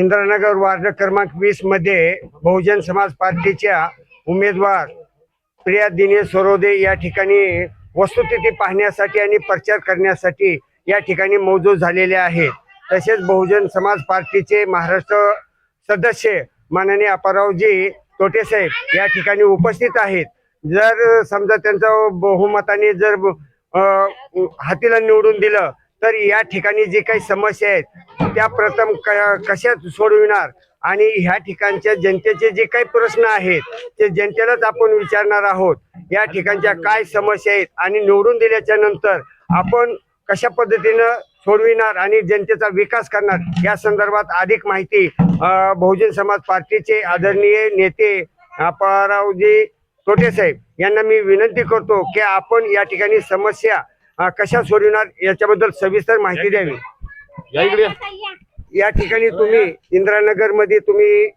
Indranagar ward क्रमांक वीसमध्ये बहुजन समाज पार्टीच्या उमेदवार प्रिया दिनेश सरोदे या ठिकाणी वस्तुस्थिती पाहण्यासाठी आणि प्रचार करण्यासाठी या ठिकाणी मौजूद झालेले आहेत. तसेच बहुजन समाज पार्टीचे महाराष्ट्र सदस्य माननीय अपारावजी तोटेसाहेब या ठिकाणी उपस्थित आहेत. जर समजा त्यांचं बहुमताने जर हातीला निवडून दिलं तर या ठिकाणी जी काही समस्या आहेत त्या प्रथम क- कशा सोडविणार? आणि ह्या ठिकाणच्या जनतेचे जे काही प्रश्न आहेत ते जनतेलाच आपण विचारणार आहोत. या ठिकाणच्या काय समस्या आहेत आणि निवडून दिल्याच्या नंतर आपण कशा पद्धतीनं सोडविणार आणि जनतेचा विकास करणार या संदर्भात अधिक माहिती बहुजन समाज पार्टीचे आदरणीय नेते अपारावजी तोटे साहेब यांना मी विनंती करतो की आपण या ठिकाणी समस्या कशा सोडविणार? याच्याबद्दल सविस्तर माहिती द्यावी. या इकडे या. या ठिकाणी तुम्ही इंदिरानगरमध्ये तुम्ही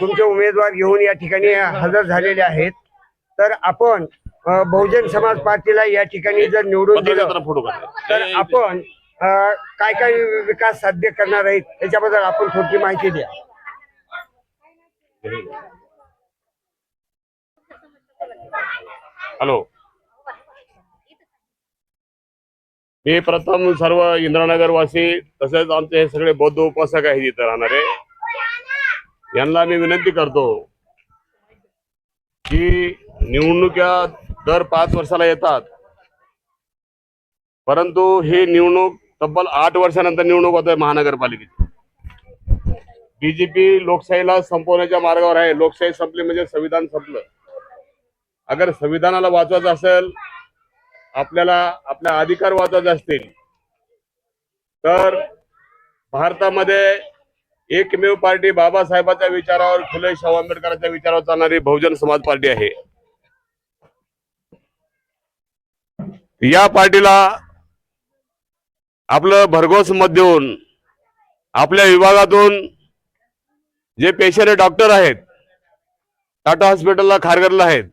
तुमचे उमेदवार घेऊन या ठिकाणी हजर झालेले आहेत. तर आपण अ, बहुजन समाज पार्टीला या ठिकाणी जर निवडून दिलं पत्रकारांना फोटो काढ. तर आपण अ, काय काय विकास साध्य करणार आहेत याच्याबद्दल आपण थोडी माहिती द्या. हॅलो. मी प्रथम सर्व इंद्रानगरवासी तसेच आमचे हे सगळे बौद्ध उपासक आहेत इथं राहणारे. यांना मी विनंती करतो की निवडणुका दर पाच वर्षाला येतात. परंतु ही निवडणूक तब्बल आठ वर्षानंतर निवडणूक होत आहे महानगरपालिकेची बीजेपी लोकशाहीला संपवण्याच्या मार्गावर आहे. लोकशाही संपली म्हणजे संविधान संपलं. अगर संविधानाला वाचवायचं असेल आपल्याला आपल्या अधिकार वाचवायचे असतील. तर भारतामध्ये एकमेव पार्टी बाबासाहेबांच्या विचारावर फुले शाहू आंबेडकरांच्या विचारावर चालणारी बहुजन समाज पार्टी आहे. या पार्टीला आपलं भरघोस मत देऊन आपल्या विभागातून जे पेशंट डॉक्टर आहेत टाटा हॉस्पिटलला खारगरला आहेत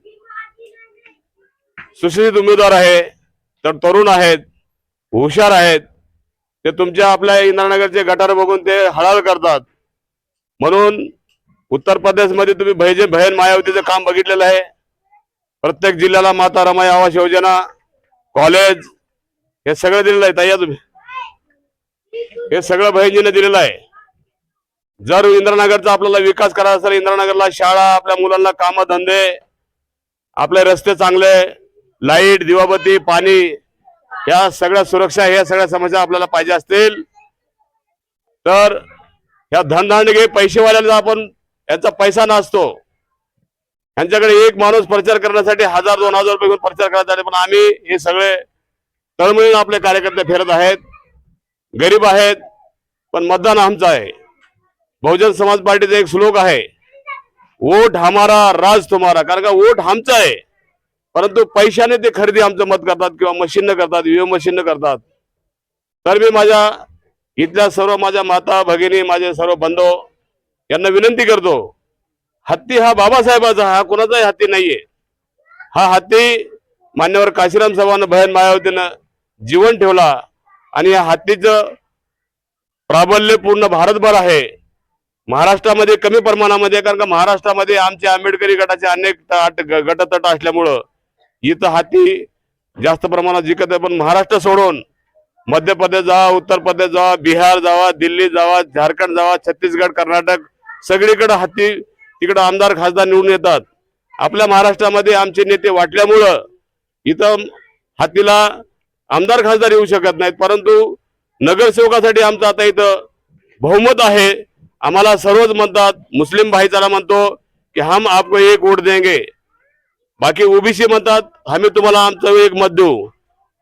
सुशिक्षित उमेदवार आहे तर तरुण आहेत हुशार आहेत ते तुमच्या आपल्या इंद्रानगरचे गटार बघून ते हळहळ करतात. म्हणून उत्तर प्रदेशमध्ये तुम्ही भयजे बहन मायावतीचं काम बघितलेलं आहे. प्रत्येक जिल्ह्याला माता रमाई आवास योजना कॉलेज हे सगळं दिलेलं आहे. तया तुम्ही. हे सगळं बहिणजीने दिलेलं आहे. जर इंद्रानगरचा आपल्याला विकास करायचा असेल इंद्रानगरला शाळा आपल्या मुलांना कामं धंदे आपले रस्ते चांगले लाइट दिवाबत्ती पाणी या सगळ्या सुरक्षा ह्या सगळ्या समस्या आपल्याला पाहिजे असतील तर ह्या धनदांडगे पैसेवाल्यांचा आपण यांचा पैसा नसतो यांच्याकडे एक माणूस प्रचार करण्यासाठी हजार दोन हजार रुपये घेऊन प्रचार करण्यासाठी पण आम्ही हे सगळे तळमळीनं आपले कार्यकर्ते फिरत आहेत. गरीब आहेत पण मतदान आमचं आहे. बहुजन समाज पार्टीचा एक श्लोक आहे वोट हमारा राज तुम्हारा. कारण का वोट आमचा आहे. परंतु पैशाने ते खरेदी आमचं मत करतात किंवा मशीननं करतात ईव्हीएम मशीननं करतात. तर मी माझ्या इथल्या सर्व माझ्या माता भगिनी माझे सर्व बंधू यांना विनंती करतो हत्ती हा बाबासाहेबाचा हा कोणाचाही हत्ती नाहीये. हा हत्ती मान्यवर काशीराम साहेबांना बहन मायावतीनं जीवन ठेवला आणि या हत्तीचं प्राबल्य पूर्ण भारतभर आहे. महाराष्ट्रामध्ये कमी प्रमाणामध्ये कारण का महाराष्ट्रामध्ये आमचे आंबेडकरी गटाचे अनेक तट असल्यामुळं इथं हाती जास्त प्रमाणात जिकत आहे पण महाराष्ट्र सोडून मध्य प्रदेश जावा उत्तर प्रदेश जावा बिहार जावा दिल्ली जावा झारखंड जावा छत्तीसगड कर्नाटक सगळीकडे हत्ती तिकडं आमदार खासदार निवडून येतात. आपल्या महाराष्ट्रामध्ये आमचे नेते वाटल्यामुळं इथं हातीला आमदार खासदार येऊ शकत नाहीत परंतु नगरसेवकासाठी आमचं आता इथं बहुमत आहे. आम्हाला सर्वच म्हणतात मुस्लिम भाईचारा म्हणतो की हम आपको एक वोट देंगे. बाकी ओबीसी म्हणतात आम्ही तुम्हाला आमचं एक मत देऊ.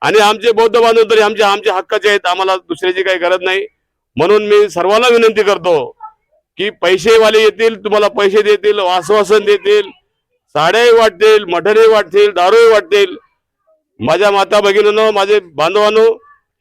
आणि आमचे बौद्ध बांधव तरी आमचे आमचे हक्काचे आहेत आम्हाला दुसऱ्याची काही गरज नाही. म्हणून मी सर्वांना विनंती करतो की पैसेवाले येतील तुम्हाला पैसे देतील आश्वासन देतील साड्याही वाटतील मठरही वाटतील दारूही वाटतील. माझ्या माता भगिनीनं माझे बांधवांनो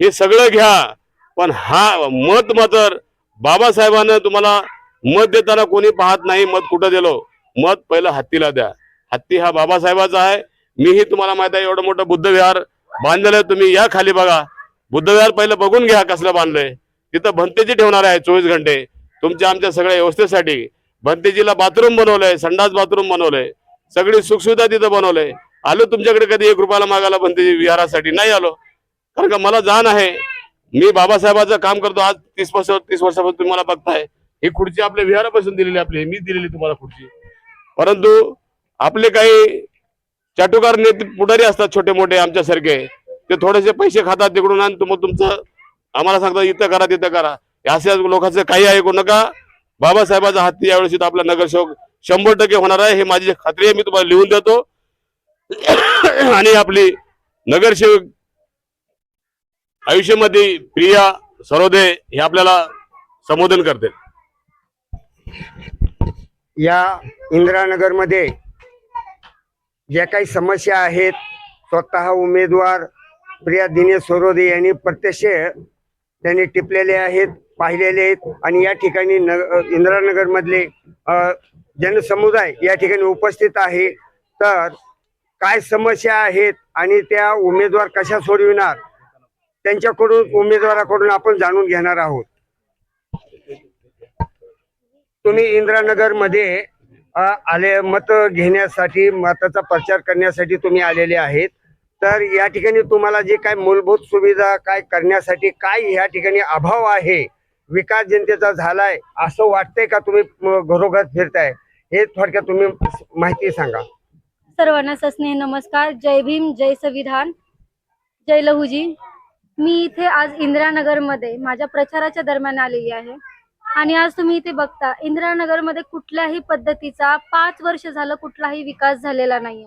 हे सगळं घ्या. पण हा मत मात्र बाबासाहेबांना तुम्हाला मत देताना कोणी पाहत नाही मत कुठं दिलो? मत पहिलं हत्तीला द्या. हत्ती हा बाबासाहेबाचा आहे. मीही तुम्हाला माहीत आहे एवढं मोठं बुद्ध विहार बांधलेलं तुम्ही या खाली बघा. बुद्ध विहार पहिलं बघून घ्या कसलं बांधलंय. तिथं भंतेजी ठेवणार आहे चोवीस घंटे. तुमच्या आमच्या सगळ्या व्यवस्थेसाठी. भंतेजीला बाथरूम बनवलंय संडास बाथरूम बनवलंय. सगळी सुखसुविधा तिथं बनवलंय. आलो तुमच्याकडे कधी एक रुपयाला मागायला भंतेजी विहारासाठी? नाही आलो. कारण का मला जाण आहे. मी बाबासाहेबाचं काम करतो. आज तीस वर्ष तीस वर्षापासून तुम्हाला मला बघताय. ही खुर्ची आपल्या विहारापासून दिलेली आपली. मी दिलेली तुम्हाला खुर्ची. परंतु आपले काही चाटुकार नेते पुढारी असतात छोटे मोठे आमच्यासारखे. ते थोडेसे पैसे खातात तिकडून आणि तुम्ही तुमचं आम्हाला सांगतात इथं करा तिथं करा. हे अशा लोकांचं काही ऐकू नका. बाबासाहेबाचा हत्ती यावेळेस इथं आपला नगरसेवक शंभर टक्के होणार आहे. हे माझी खात्री आहे. मी तुम्हाला लिहून देतो. आणि आपली नगरसेवक आयुष्यामध्ये प्रिया सरोदे हे आपल्याला संबोधन करते या इंदिरानगरमध्ये ज्या काही समस्या आहेत स्वतः उमेदवार प्रिया दिनेश सोरोदे यांनी प्रत्यक्ष त्यांनी टिपलेले आहेत पाहिलेले आहेत आणि या ठिकाणी न इंदिरानगरमधले जनसमुदाय या ठिकाणी उपस्थित आहे. तर काय समस्या आहेत आणि त्या उमेदवार कशा सोडविणार त्यांच्याकडून उमेदवाराकडून आपण जाणून घेणार आहोत. तुम्ही इंदिरानगरमध्ये आले मत घेण्यासाठी मताचा प्रचार करण्यासाठी तुम्ही आलेले आहेत. तर या ठिकाणी तुम्हाला जे काय मूलभूत सुविधा काय करण्यासाठी काय या ठिकाणी अभाव आहे विकास जनतेचा झालाय असं वाटतंय का तुम्ही घरोघर फिरताय? हे थोडक्यात तुम्ही माहिती सांगा. सर्वांना ससने नमस्कार. जय भीम जय संविधान. जय लहूजी. मी इथे आज इंदिरानगरमध्ये माझ्या प्रचाराच्या दरम्यान आलेली आहे. आणि आज तुम्ही इथे बघता इंदिरानगरमध्ये कुठल्याही पद्धतीचा पाच वर्ष झालं कुठलाही विकास झालेला नाहीये.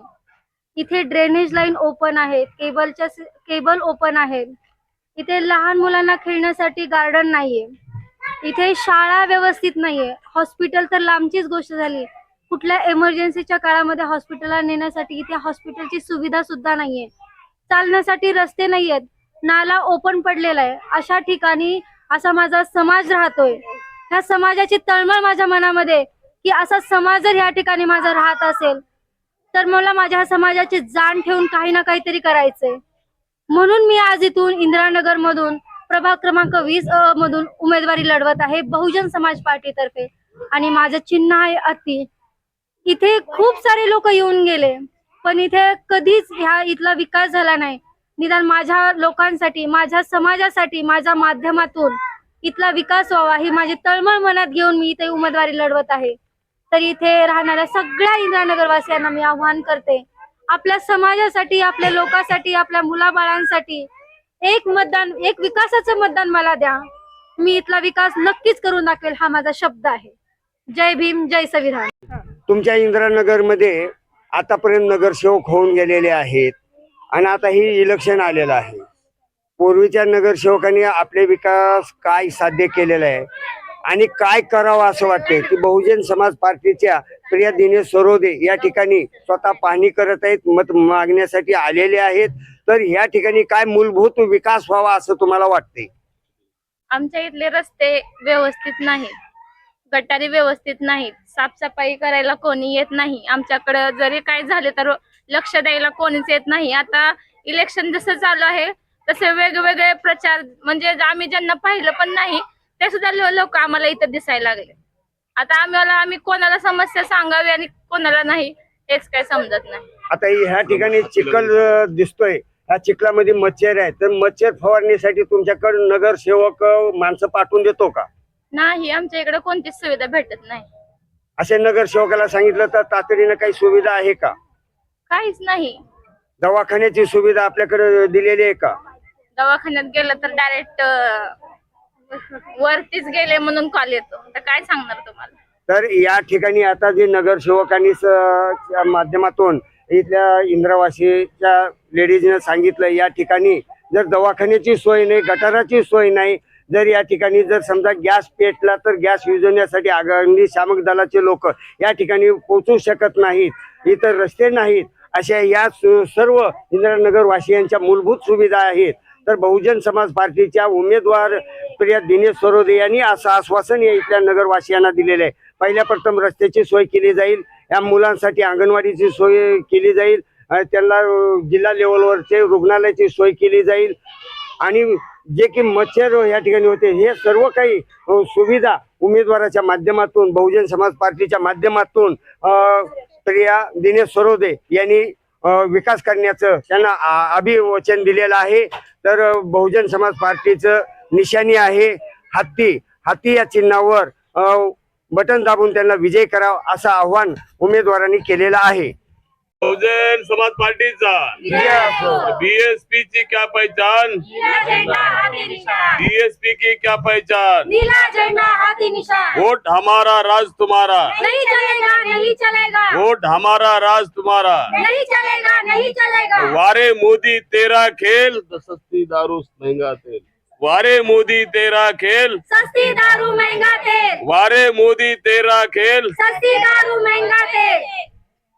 इथे ड्रेनेज लाईन ओपन आहेत केबलच्या केबल ओपन आहे. इथे लहान मुलांना खेळण्यासाठी गार्डन नाहीये. इथे शाळा व्यवस्थित नाहीये. हॉस्पिटल तर लांबचीच गोष्ट झाली. कुठल्या एमर्जन्सीच्या काळामध्ये हॉस्पिटलला नेण्यासाठी इथे हॉस्पिटलची सुविधा सुद्धा नाहीये. चालण्यासाठी रस्ते नाहीयेत. नाला ओपन पडलेला आहे. अशा ठिकाणी असा माझा समाज राहतोय. ह्या समाजाची तळमळ माझ्या मनामध्ये की असा समाज जर या ठिकाणी माझा राहत असेल तर मला माझ्या समाजाची जाण ठेवून काही ना काहीतरी करायचंय. म्हणून मी आज इथून इंदिरानगर मधून प्रभाग क्रमांक वीस अ मधून उमेदवारी लढवत आहे बहुजन समाज पार्टीतर्फे. आणि माझं चिन्ह आहे अति. इथे खूप सारे लोक येऊन गेले पण इथे कधीच ह्या इथला विकास झाला नाही. निदान माझ्या लोकांसाठी माझ्या समाजासाठी माझ्या माध्यमातून इथला विकास व्हावा ही माझी तळमळ मनात घेऊन मी इथे उमेदवारी लढवत आहे. तर इथे राहणाऱ्या सगळ्या इंद्रानगरवासियांना मी आव्हान करते. आपल्या समाजासाठी आपल्या लोकांसाठी आपल्या मुलाबाळांसाठी एक मतदान एक विकासाचं मतदान मला द्या. मी इथला विकास नक्कीच करून दाखवेल हा माझा शब्द आहे. जय भीम जय संविधान. तुमच्या इंदिरानगरमध्ये आतापर्यंत नगरसेवक होऊन गेलेले आहेत. आणि आता ही इलेक्शन आलेलं आहे. पूर्वीच्या नगरसेवकांनी आपले विकास काय साध्य केलेला आहे आणि काय करावं असं वाटते की बहुजन समाज पार्टीच्या प्रिया दिनेश सरोदे या ठिकाणी स्वतः पाहणी करत आहेत मत मागण्यासाठी आलेले आहेत. तर या ठिकाणी काय मूलभूत विकास व्हावा असं तुम्हाला वाटते? आमच्या इथले रस्ते व्यवस्थित नाही गटारी व्यवस्थित नाहीत. साफसफाई करायला कोणी येत नाही. आमच्याकडे जरी काय झाले तर लक्ष द्यायला कोणीच येत नाही. आता इलेक्शन जसं चालू आहे तसे वेगवेगळे प्रचार म्हणजे आम्ही ज्यांना पाहिलं पण नाही ते सुद्धा लोक आम्हाला इथं दिसायला लागले. आता आम्हाला आम्ही कोणाला समस्या सांगावी आणि कोणाला नाही हेच काय समजत नाही. आता ह्या ठिकाणी चिखल दिसतोय. ह्या चिखलामध्ये मच्छर आहे तर मच्छर फवारणीसाठी तुमच्याकडे नगरसेवक माणसं पाठवून देतो का? नाही आमच्या इकडे कोणतीच सुविधा भेटत नाही. असे नगरसेवकाला सांगितलं तर तातडीनं काही सुविधा आहे का? काहीच नाही. दवाखान्याची सुविधा आपल्याकडे दिलेली आहे का? दवाखान्यात गेलं तर डायरेक्ट वरतीच गेले म्हणून कॉल येतो. तर काय सांगणार तुम्हाला? तर या ठिकाणी आता जे नगरसेवकांनी च्या माध्यमातून इथल्या इंद्रवासीच्या लेडीजनं सांगितलं या ठिकाणी जर दवाखान्याची सोय नाही गटाराची सोय नाही जर या ठिकाणी जर समजा गॅस पेटला तर गॅस विजवण्यासाठी आगामी शामक दलाचे लोक या ठिकाणी पोहोचू शकत नाहीत इतर रस्ते नाहीत अशा या सर्व इंदिरानगरवासियांच्या मूलभूत सुविधा आहेत. तर बहुजन समाज पार्टीच्या उमेदवार प्रिया दिनेश सरोदे यांनी असं आश्वासन या इथल्या नगरवासियांना दिलेलं आहे. पहिल्या प्रथम रस्त्याची सोय केली जाईल या मुलांसाठी अंगणवाडीची सोय केली जाईल त्यांना जिल्हा लेवलवरचे रुग्णालयाची सोय केली जाईल. आणि जे की मच्छर या ठिकाणी होते हे सर्व काही सुविधा उमेदवाराच्या माध्यमातून बहुजन समाज पार्टीच्या माध्यमातून प्रिया दिनेश सरोदे यांनी विकास करण्याचं त्यांना अभिवचन दिलेलं आहे. तर बहुजन समाज पार्टीचं निशाणी आहे हत्ती. हत्ती या चिन्हावर बटन दाबून त्यांना विजय करावा असं आव्हान उमेदवारांनी केलेलं आहे. बहुजन समाज पार्टीचा बीएसपी ची क्या पहचान? बीएसपी की क्या पहचान? नीला झंडा हाथी निशान। वोट हमारा राज तुम्हारा। नहीं चलेगा नहीं चलेगा। वोट हमारा राज तुम्हारा। नहीं चलेगा नहीं चलेगा। वारे मोदी तेरा खेल। तो सस्ती दारू महँगा तेल। वारे मोदी तेरा खेल। सस्ती दारू महँगा तेल। वारे मोदी तेरा खेल। सस्ती दारू महँगा तेल।